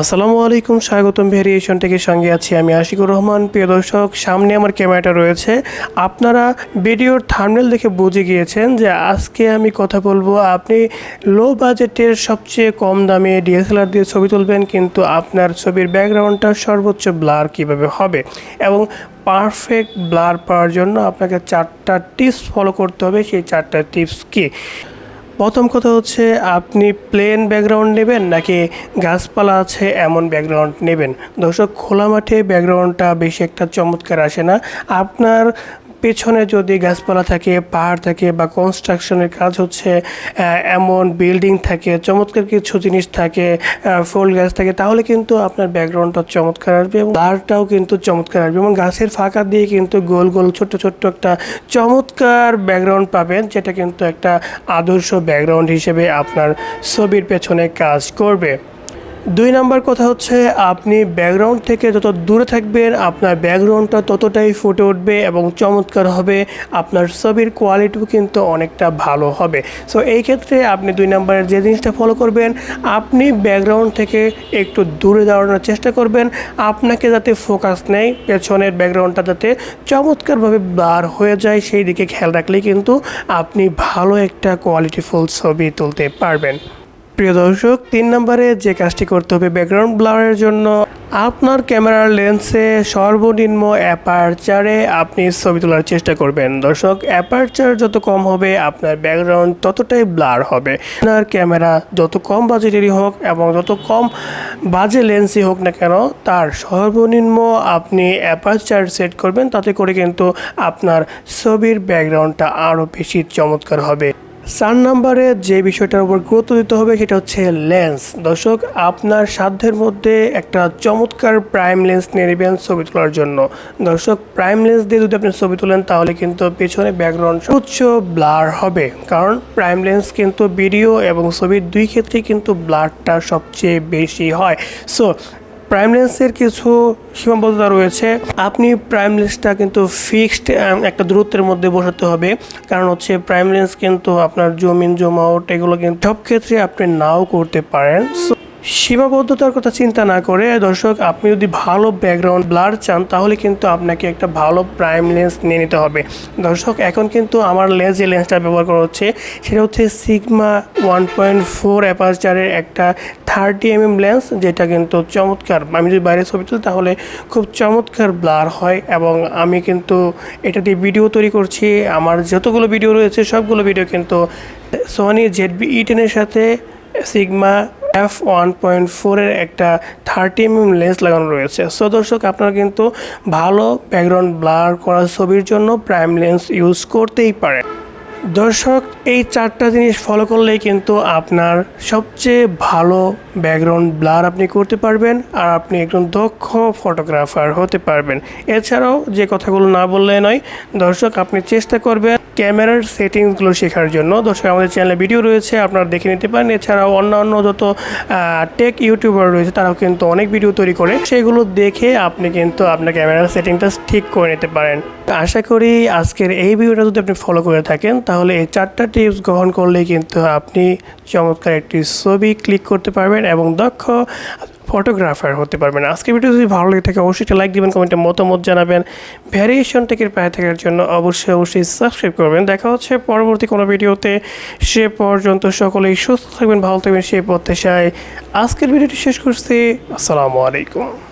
আসসালামু আলাইকুম, স্বাগতম ভেরিয়েশন থেকে সঙ্গে আছি আমি আশিকুর রহমান। প্রিয় দর্শক, সামনে আমার ক্যামেরাটা রয়েছে। আপনারা ভিডিওর থার্মেল দেখে বুঝে গিয়েছেন যে আজকে আমি কথা বলব, আপনি লো বাজেটের সবচেয়ে কম দামে ডিএসএলআর দিয়ে ছবি তুলবেন, কিন্তু আপনার ছবির ব্যাকগ্রাউন্ডটা সর্বোচ্চ ব্লার কীভাবে হবে? এবং পারফেক্ট ব্লার পাওয়ার জন্য আপনাকে চারটা টিপস ফলো করতে হবে, সেই চারটা টিপস কি? প্রথম কথা হচ্ছে, আপনি প্লেন ব্যাকগ্রাউন্ড নেবেন নাকি গাছপালা আছে এমন ব্যাকগ্রাউন্ড নেবেন? দর্শক, খোলা মাঠে ব্যাকগ্রাউন্ডটা বেশি একটা চমৎকার আসে না। আপনার পেছনে যদি গাছপালা থাকে, পাহাড় থাকে বা কনস্ট্রাকশনের কাজ হচ্ছে এমন বিল্ডিং থাকে, চমৎকার কিছু জিনিস থাকে ফুল গাছ থাকে, তাহলে কিন্তু আপনার ব্যাকগ্রাউন্ডটা চমৎকার আসবে এবং ব্লারটাও কিন্তু চমৎকার আসবে এবং গাছের ফাঁকা দিয়ে কিন্তু গোল গোল ছোট্ট ছোট্ট একটা চমৎকার ব্যাকগ্রাউন্ড পাবেন, যেটা কিন্তু একটা আদর্শ ব্যাকগ্রাউন্ড হিসেবে আপনার ছবির পেছনে কাজ করবে। দুই নাম্বার কথা হচ্ছে, আপনি ব্যাকগ্রাউন্ড থেকে যত দূরে থাকবেন, আপনার ব্যাকগ্রাউন্ডটা ততটাই ফুটে উঠবে এবং চমৎকার হবে। আপনার ছবির কোয়ালিটিও কিন্তু অনেকটা ভালো হবে। সো এই ক্ষেত্রে আপনি দুই নাম্বারের যে জিনিসটা ফলো করবেন, আপনি ব্যাকগ্রাউন্ড থেকে একটু দূরে দাঁড়ানোর চেষ্টা করবেন। আপনাকে যাতে ফোকাস নেয়, পেছনের ব্যাকগ্রাউন্ডটা যাতে চমৎকারভাবে বার হয়ে যায়, সেই দিকে খেয়াল রাখলেই কিন্তু আপনি ভালো একটা কোয়ালিটিফুল ছবি তুলতে পারবেন। প্রিয় দর্শক, তিন নম্বরে যে কাজটি করতে হবে ব্যাকগ্রাউন্ড ব্লারের জন্য, আপনার ক্যামেরার লেন্সে সর্বনিম্ন অ্যাপারচারে আপনি ছবি তোলার চেষ্টা করবেন। দর্শক অ্যাপারচার যত কম হবে, আপনার ব্যাকগ্রাউন্ড ততটাই ব্লার হবে। আপনার ক্যামেরা যত কম বাজেটেরই হোক এবং যত কম বাজে লেন্সই হোক না কেন, তার সর্বনিম্ন আপনি অ্যাপারচার সেট করবেন। তাতে করে কিন্তু আপনার ছবির ব্যাকগ্রাউন্ডটা আরও বেশি চমৎকার হবে। চার নাম্বারে যে বিষয়টার উপর গুরুত্ব দিতে হবে সেটা হচ্ছে লেন্স। দর্শক, আপনার সাধ্যের মধ্যে একটা চমৎকার প্রাইম লেন্স নিয়ে নেবেন ছবি তোলার জন্য। দর্শক, প্রাইম লেন্স দিয়ে যদি আপনি ছবি তোলেন, তাহলে কিন্তু পেছনে ব্যাকগ্রাউন্ড উচ্চ ব্লার হবে। কারণ প্রাইম লেন্স কিন্তু ভিডিও এবং ছবির দুই ক্ষেত্রেই কিন্তু ব্লারটা সবচেয়ে বেশি হয়। সো প্রাইম লেন্সের কিছু সীমাবদ্ধতা রয়েছে। আপনি প্রাইম লেন্সটা কিন্তু ফিক্সড একটা দূরত্বের মধ্যে বসাতে হবে। কারণ হচ্ছে প্রাইম লেন্স কিন্তু আপনার জমিন জুম আউট এগুলো কিন্তু সব ক্ষেত্রে আপনি নাও করতে পারেন। So, সীমাবদ্ধতার কথা চিন্তা না করে, দর্শক, আপনি যদি ভালো ব্যাকগ্রাউন্ড ব্লার চান, তাহলে কিন্তু আপনাকে একটা ভালো প্রাইম লেন্স নিয়ে নিতে হবে। দর্শক, এখন কিন্তু আমার লেন্স যে লেন্সটা ব্যবহার করা হচ্ছে, সেটা হচ্ছে সিগমা ওয়ান পয়েন্ট ফোর অ্যাপারচারের একটা থার্টি এমএম লেন্স যেটা কিন্তু চমৎকার। আমি যদি বাইরে ছবি তুলি, তাহলে খুব চমৎকার ব্লার হয় এবং আমি কিন্তু এটা দিয়ে ভিডিও তৈরি করছি। আমার যতগুলো ভিডিও রয়েছে, সবগুলো ভিডিও কিন্তু সোনি জেড বি ই টেনের সাথে সিগমা এফ ওয়ান পয়েন্ট ফোরের একটা থার্টি এমএম লেন্স লাগানো রয়েছে। সো দর্শক, আপনারা কিন্তু ভালো ব্যাকগ্রাউন্ড ব্লার করা ছবির জন্য প্রাইম লেন্স ইউজ করতেই পারেন। দর্শক, এই চারটা জিনিস ফলো করলেই কিন্তু আপনার সবচেয়ে ভালো ব্যাকগ্রাউন্ড ব্লার আপনি করতে পারবেন আর আপনি একজন দক্ষ ফটোগ্রাফার হতে পারবেন। এছাড়াও যে কথাগুলো না বললে নয়, দর্শক, আপনি চেষ্টা করবেন ক্যামেরার সেটিংসগুলো শেখার জন্য। দর্শক, আমাদের চ্যানেলে ভিডিও রয়েছে, আপনারা দেখে নিতে পারেন। এছাড়াও অন্যান্য যত টেক ইউটিউবার রয়েছে, তারাও কিন্তু অনেক ভিডিও তৈরি করে। সেগুলো দেখে আপনি কিন্তু আপনার ক্যামেরার সেটিংটা ঠিক করে নিতে পারেন। আশা করি আজকের এই ভিডিওটা যদি আপনি ফলো করে থাকেন, তাহলে এই চারটা টিপস গ্রহণ করলেই কিন্তু আপনি চমৎকার একটি ছবি ক্লিক করতে পারবেন এবং দক্ষ ফটোগ্রাফার হতে পারবেন। আজকে ভিডিও যদি ভালো লেগে থাকে, অবশ্যই একটা লাইক দেবেন কমেন্টে মতামত জানাবেন। ভ্যারিয়েশন টেকের পায়ে থাকার জন্য অবশ্যই অবশ্যই সাবস্ক্রাইব করবেন। দেখা হচ্ছে পরবর্তী কোনো ভিডিওতে। সে পর্যন্ত সকলেই সুস্থ থাকবেন, ভালো থাকবেন, সেই প্রত্যাশায় আজকের ভিডিওটি শেষ করছি। আসসালামু আলাইকুম।